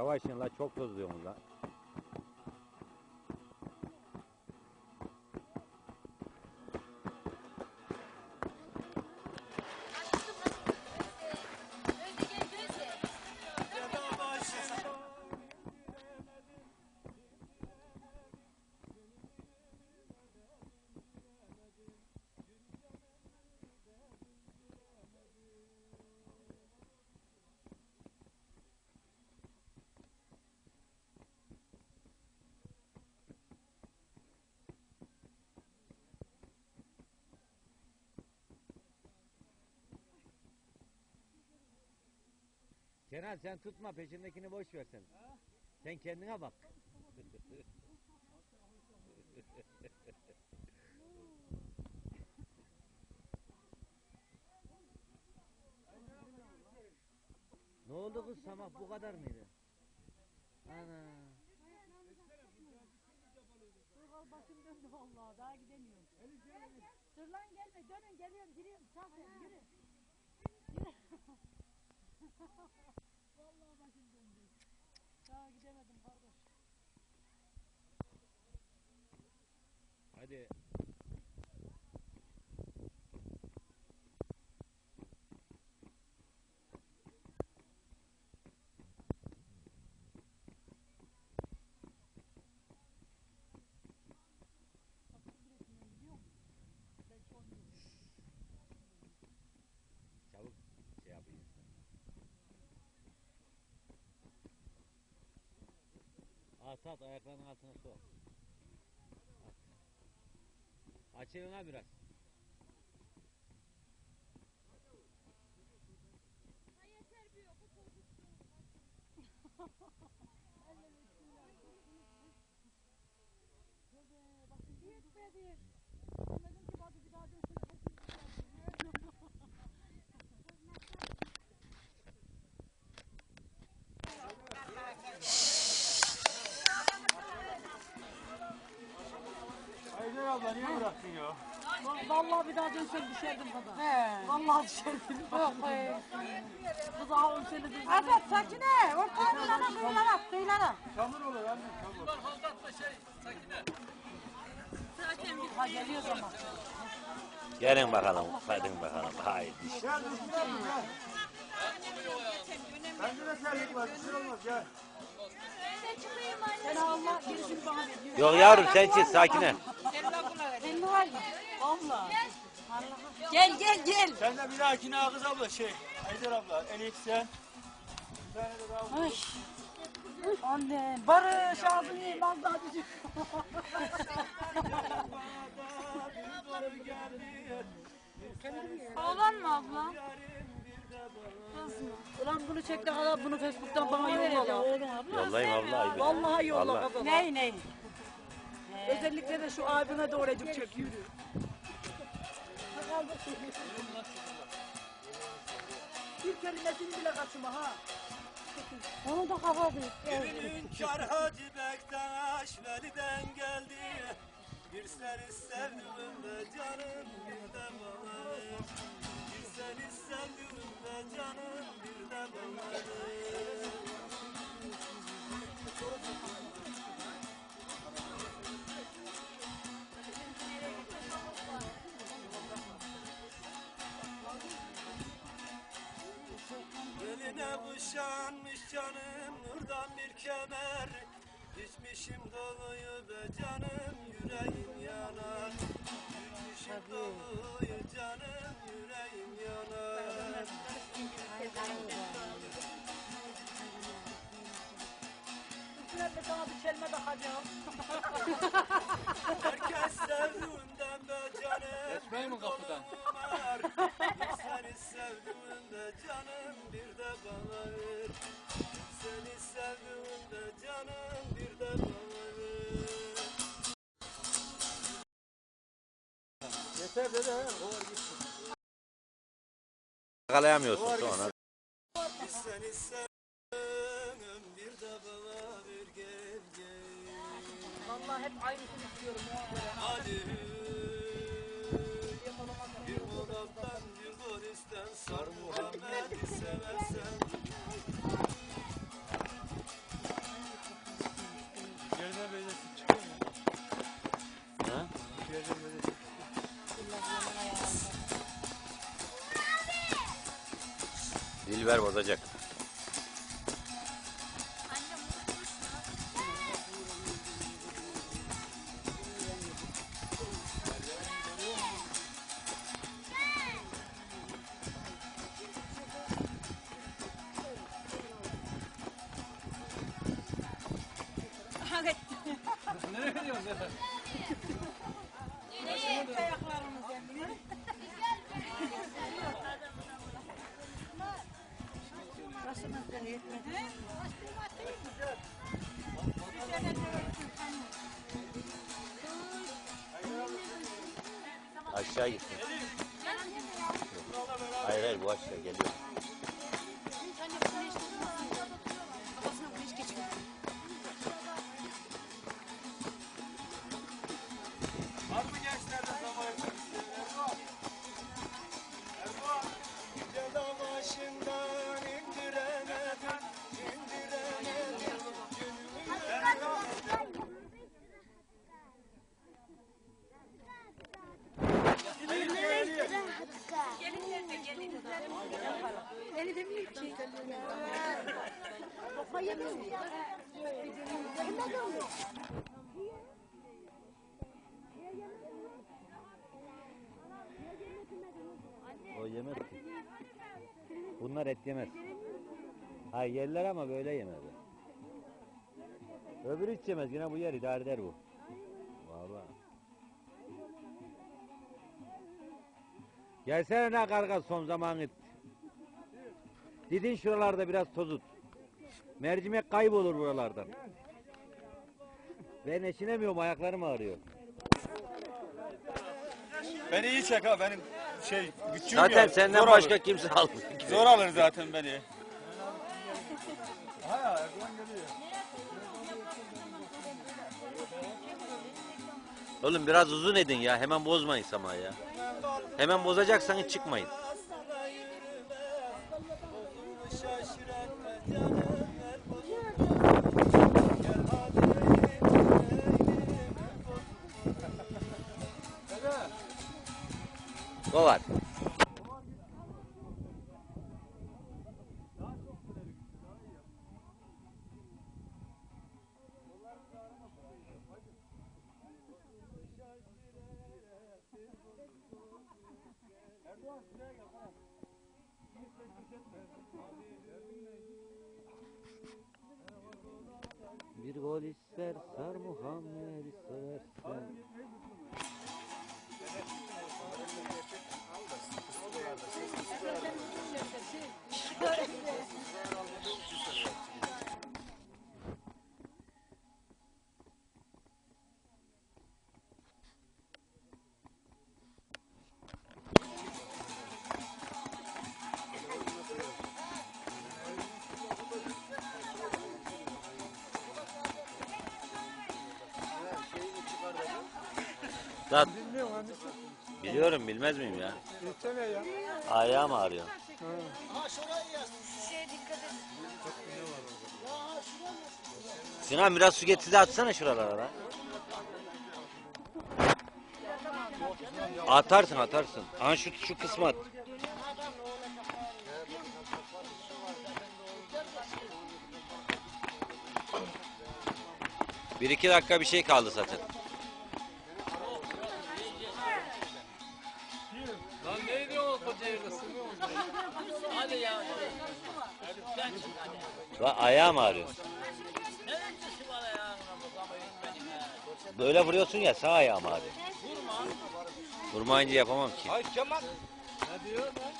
Yavaş in la çok hızlıyorsun la. Kenan sen tutma peşindekini boş ver sen. Kendine bak. ne oldu kız Samak bu kadar mıydı? Ana. Dur başım döndü vallahi daha gidemiyorum. Dur lan gelme dönün geliyorum giriyorum sağ yürü. Yürü. vallahi başım döndü. Daha gidemedim kardeş. Hadi. At at ayaklarının altına su. at. At. Aç elini biraz. Yetmedi. Demedim ki hadi bir daha dönsün. Haydar abla niye bıraktın ya? Vallahi bir daha dönsem düşerdim kadar. He. Vallahi düşerdim. Yok hayır. Bu daha on senedir. Azat sakine. Ortaya kıyılara kıyılara kıyılara. Çamur olur anne çamur. Ha geliyor zaman. Gelin bakalım. Hadi bakalım. Haydi. Gel gel. Bende de var bir şey olmaz gel. Sen Allah gerisini bana ver. Yok yavrum sen çık sakine. Elli var mı? Vallahi. Gel gel gel. Sen de bir dahakine Ağız abla şey. Haydar abla Elif sen. Tane de daha Ay. Anne. Barış ağzını yiyeyim az daha düşük. Oğlan mı abla? Ulan bunu çek de kadar bunu Facebook'tan bana yolla. Yollayayım abla. ayıp. Vallahi yolla Vallahi. Ney ney? Özellikle de şu abime doğrucuk çekiyor. Bir kelimesini bile kaçırma ha. Onu da kafa büyük. Hünkar Hacı Bektaş Veli'den geldi. Bir seni sevdim de canım bir de bana. Bir seni sevdim de canım bir de bana. Beline kuşanmış canım nurdan bir kemer İçmişim doluyu be canım yüreğim yanar Doluyu canım yüreğim yanar Üstüne de sana bir kelime takacağım. Herkes sevdiğinden be canım Geçmeyin mi kapıdan? Gel gel Vallahi hep aynısını istiyorum ya. Hadi. Bir Murat'tan bir Goris'ten Sar Muhammed'i seversen Dilber bozacak. Nereye gidiyorsun Sefer? Aşağı gitsin. Hayır hayır bu aşağı geliyor. O yemez. Bunlar et yemez. Ha yerler ama böyle yemezler. Öbürü hiç yemez. Yine bu yer idare eder bu. Vallahi. Gelsene ne karga son zaman it. Didin şuralarda biraz tozut. Mercimek kaybolur buralardan. Ben eşinemiyorum ayaklarım ağrıyor. Beni iyi çek ha benim şey güçlüyüm Zaten ya. senden Zor başka alır. kimse almıyor. Zor alır zaten beni. Ha Erdoğan geliyor. Oğlum biraz uzun edin ya. Hemen bozmayın sama ya. Hemen bozacaksan hiç çıkmayın. Şaşıratma canım, ver bozulma. Gel hadi eğlenelim, bozulma. O var. Bir gol ister sar Muhammed seversen. Lan biliyorum bilmez miyim ya? Ayağım ağrıyor. Sinan biraz su getir de atsana şuralara lan. Atarsın atarsın. Aha şu, şu kısmı at. Bir iki dakika bir şey kaldı zaten. Hadi ya. Lan ayağım ağrıyor. Böyle vuruyorsun ya sağ ayağım ağrıyor. Vurmayınca yapamam ki. Ay Kemal. Ne diyor lan?